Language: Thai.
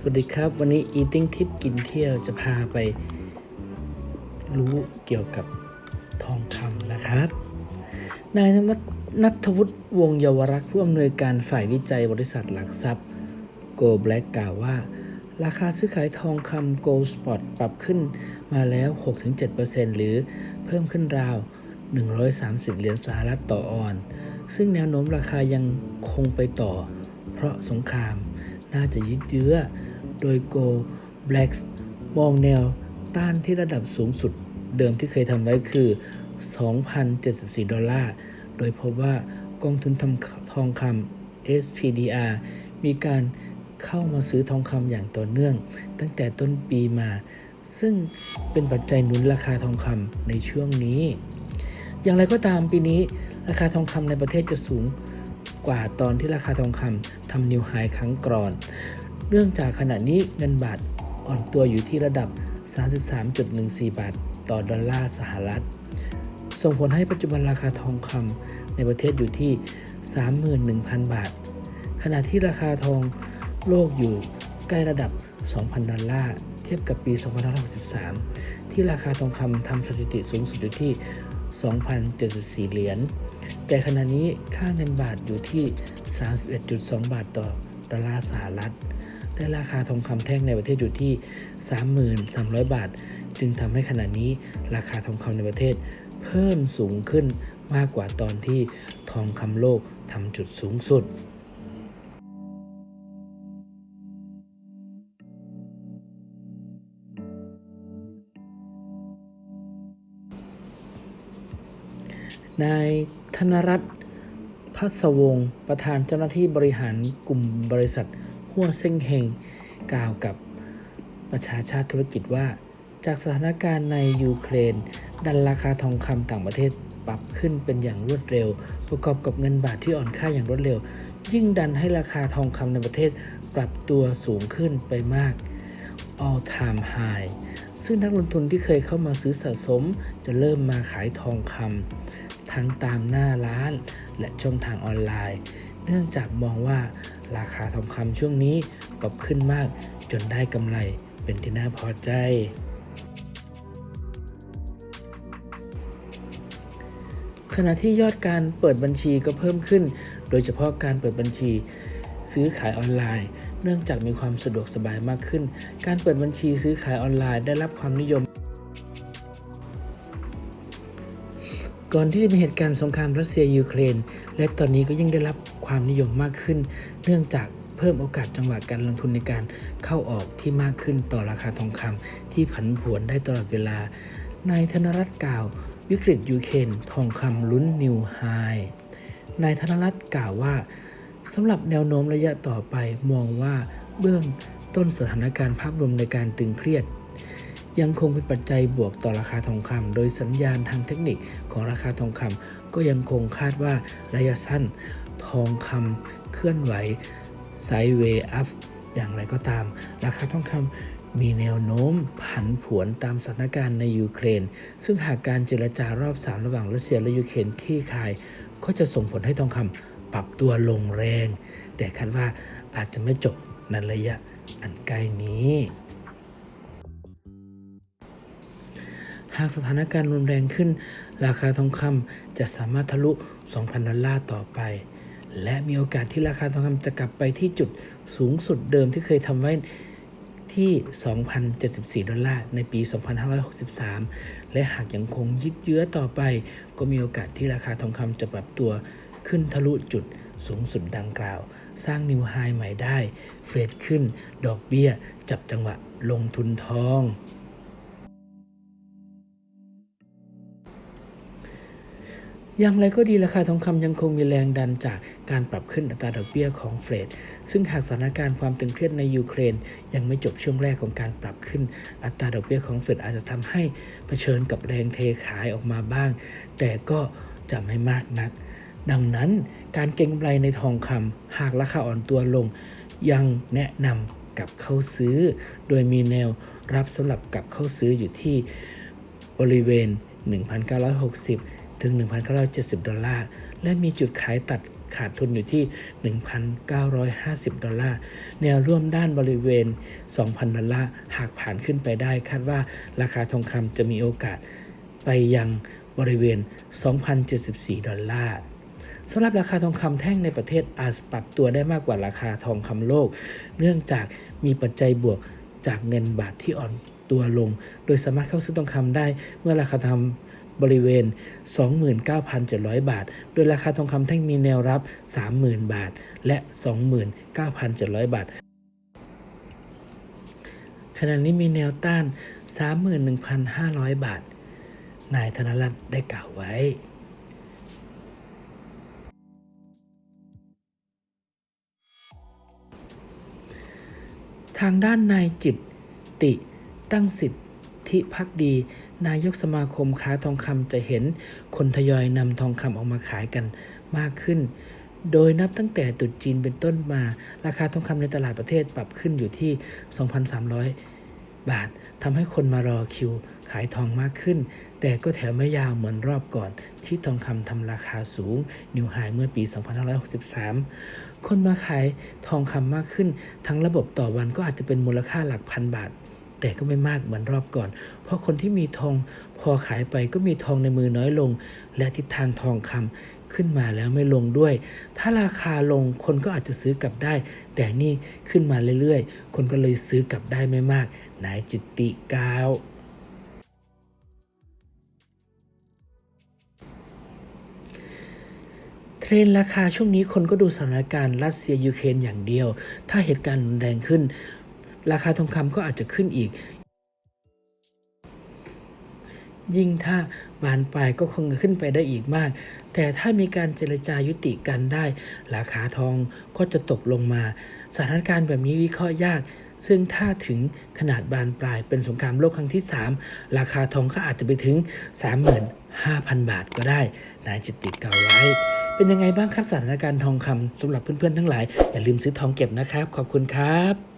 สวัสดีครับวันนี้ Eating Tip กินเที่ยวจะพาไปรู้เกี่ยวกับทองคำนะครับ นายนัทวุฒิวงเยาวรักษ์ผู้อำนวยการฝ่ายวิจัยบริษัทหลักทรัพย์ Go Black กล่าวว่า ราคาซื้อขายทองคำ Gold Spot ปรับขึ้นมาแล้ว 6-7%หรือเพิ่มขึ้นราว 130 เหรียญสหรัฐต่อออนซ์ซึ่งแนวโน้มราคายังคงไปต่อ เพราะสงครามน่าจะยืดเยื้อ โดย Go Black มองแนวต้านที่ระดับสูงสุดเดิมที่เคยทำไว้คือ 2,074 ดอลลาร์ โดยพบว่ากองทุนทำทองคำ SPDR มีการเข้ามาซื้อทองคำอย่างต่อเนื่อง ตั้งแต่ต้นปีมา ซึ่งเป็นปัจจัยหนุนราคาทองคำในช่วงนี้ อย่างไรก็ตามปีนี้ราคาทองคำในประเทศจะสูงกว่าตอนที่ราคาทองคำทำนิวไฮครั้งก่อน เนื่องจากขณะนี้เงินบาทอ่อนตัวอยู่ที่ระดับ 33.14 บาท ต่อดอลลาร์สหรัฐ ส่งผลให้ปัจจุบันราคาทองคำในประเทศอยู่ที่ 31,000 บาท ขณะที่ราคาทองโลกอยู่ใกล้ระดับ 2,000 ดอลลาร์ เทียบกับปี 2563 ที่ราคาทองคำทำสถิติสูงสุดอยู่ที่ 2,074 เหรียญ แต่ขณะนี้ค่าเงินบาทอยู่ที่ 31.2 บาทต่อดอลลาร์สหรัฐ และราคาทองคำแท่งในประเทศอยู่ที่ 3,300บาท จึงทำให้ขณะนี้ราคาทองคำในประเทศ เพิ่มสูงขึ้นมากกว่าตอนที่ทองคำโลกทำจุดสูงสุดนายธนรัตน์พัศวงศ์ประธานเจ้าหน้าที่บริหารกลุ่มบริษัท หัวเซ็งเฮงกล่าวกับประชาชาติธุรกิจว่า จากสถานการณ์ในยูเครน ดันราคาทองคำต่างประเทศปรับขึ้นเป็นอย่างรวดเร็ว ประกอบกับเงินบาทที่อ่อนค่าอย่างรวดเร็ว ยิ่งดันให้ราคาทองคำในประเทศปรับตัวสูงขึ้นไปมาก all time high ซึ่งนักลงทุนที่เคยเข้ามาซื้อสะสม จะเริ่มมาขายทองคำทั้งตามหน้าร้าน และช่องทางออนไลน์ เนื่องจากมองว่า ราคาทองคำช่วงนี้ปรับขึ้นมาก จนได้กำไรเป็นที่น่าพอใจ ขณะที่ยอดการเปิดบัญชีก็เพิ่มขึ้น โดยเฉพาะการเปิดบัญชี ซื้อขายออนไลน์ เนื่องจากมีความสะดวกสบายมากขึ้น การเปิดบัญชีซื้อขายออนไลน์ได้รับความนิยมก่อนที่จะมีเหตุการณ์สงครามรัสเซียยูเครน และตอนนี้ก็ยิ่งได้รับ ความนิยมมากขึ้น เนื่องจากเพิ่มโอกาสจังหวะการลงทุนในการเข้าออกที่มากขึ้นต่อราคาทองคำที่ผันผวนได้ตลอดเวลา นายธนรัตน์กล่าว วิกฤตยูเครนทองคำลุ้นนิวไฮนายธนรัตน์กล่าวว่าสำหรับแนวโน้มระยะต่อไปมองว่าเบื้องต้นสถานการณ์ภาพรวมในการตึงเครียด ยังคงเป็นปัจจัยบวกต่อราคาทองคำโดยสัญญาณทางเทคนิคของราคาทองคำก็ยังคงคาดว่าระยะสั้น ทองคำเคลื่อนไหวไซด์เวย์อัพอย่างไรก็ตาม ราคาทองคำมีแนวโน้มผันผวนตามสถานการณ์ในยูเครน ซึ่งหากการเจรจารอบ 3 ระหว่างรัสเซียและยูเครนคลี่คลาย ก็จะส่งผลให้ทองคำปรับตัวลงแรง แต่คาดว่าอาจจะไม่จบในระยะอันใกล้นี้ หากสถานการณ์รุนแรงขึ้น ราคาทองคำจะสามารถทะลุ 2,000 ดอลลาร์ต่อไป และมีโอกาสที่ราคาทองคำจะกลับไปที่จุดสูงสุดเดิมที่เคยทำไว้ที่ 2,074 ดอลลาร์ ในปี 2563 และหากยังคงยืดเยื้อต่อไป ก็มีโอกาสที่ราคาทองคำจะปรับตัวขึ้นทะลุจุดสูงสุดดังกล่าว สร้างนิวไฮใหม่ได้ เฟดขึ้น ดอกเบี้ย จับจังหวะลงทุนทอง อย่างไรก็ดีราคาทองคำยังคงมีแรงดันจากการปรับขึ้นอัตราดอกเบี้ยของเฟดซึ่งหากสถานการณ์ความตึงเครียดในยูเครน ยังไม่จบช่วงแรกของการปรับขึ้นอัตราดอกเบี้ยของเฟดอาจจะทำให้เผชิญกับแรงเทขายออกมาบ้าง แต่ก็จะไม่มากนัก ดังนั้นการเก็งกำไรในทองคำหากราคาอ่อนตัวลง ยังแนะนำกับเข้าซื้อ โดยมีแนวรับสำหรับกับเข้าซื้ออยู่ที่บริเวณ 1,960 ถึง 1,970 ดอลลาร์ และมีจุดขายตัดขาดทุนอยู่ที่ 1,950 ดอลลาร์ แนวร่วมด้านบริเวณ 2,000 ดอลลาร์ หากผ่านขึ้นไปได้ คาดว่าราคาทองคำจะมีโอกาสไปยังบริเวณ 2,074 ดอลลาร์สำหรับราคาทองคำแท่งในประเทศอาจปรับตัวได้มากกว่าราคาทองคำโลก เนื่องจากมีปัจจัยบวกจากเงินบาทที่อ่อนตัวลง โดยสามารถเข้าซื้อทองคำได้เมื่อราคาทอง บริเวณ 29,700 บาท โดยราคาทองคำแท่งมีแนวรับ 30,000 บาท และ 29,700 บาทขณะนี้มีแนวต้าน 31,500 บาท นายธนรัตน์ได้กล่าวไว้ทางด้านนายจิตติตั้งสิทธิ พักดี นายกสมาคมค้าทองคำจะเห็นคนทยอยนำทองคำออกมาขายกันมากขึ้น โดยนับตั้งแต่ตรุษจีนเป็นต้นมา ราคาทองคำในตลาดประเทศปรับขึ้นอยู่ที่ 2,300 บาททำให้คนมารอคิวขายทองมากขึ้น แต่ก็แถวไม่ยาวเหมือนรอบก่อน ที่ทองคำทำราคาสูง นิวไฮเมื่อปี 2563 คนมาขายทองคำมากขึ้น ทั้งระบบต่อวันก็อาจจะเป็นมูลค่าหลักพันบาท แต่ก็ไม่มากเหมือนรอบก่อน เพราะคนที่มีทองพอขายไปก็มีทองในมือน้อยลง และทิศทางทองคำขึ้นมาแล้วไม่ลงด้วย ถ้าราคาลงคนก็อาจจะซื้อกลับได้ แต่นี่ขึ้นมาเรื่อยๆ คนก็เลยซื้อกลับได้ไม่มาก นายจิตติกาวเทรนราคาช่วงนี้คนก็ดูสถานการณ์รัสเซียยูเครนอย่างเดียว ถ้าเหตุการณ์รุนแรงขึ้น ราคาทองคำก็อาจจะขึ้นอีก ยิ่งถ้าบานปลายก็คงขึ้นไปได้อีกมาก แต่ถ้ามีการเจรจายุติกันได้ ราคาทองก็จะตกลงมา สถานการณ์แบบนี้วิเคราะห์ยาก ซึ่งถ้าถึงขนาดบานปลายเป็นสงครามโลกครั้งที่ 3 ราคาทองก็อาจจะไปถึง 35,000 บาทก็ได้ นายจิตติกล่าวไว้เป็นยังไงบ้างครับสถานการณ์ทองคำสำหรับเพื่อนๆทั้งหลาย อย่าลืมซื้อทองเก็บนะครับ ขอบคุณครับ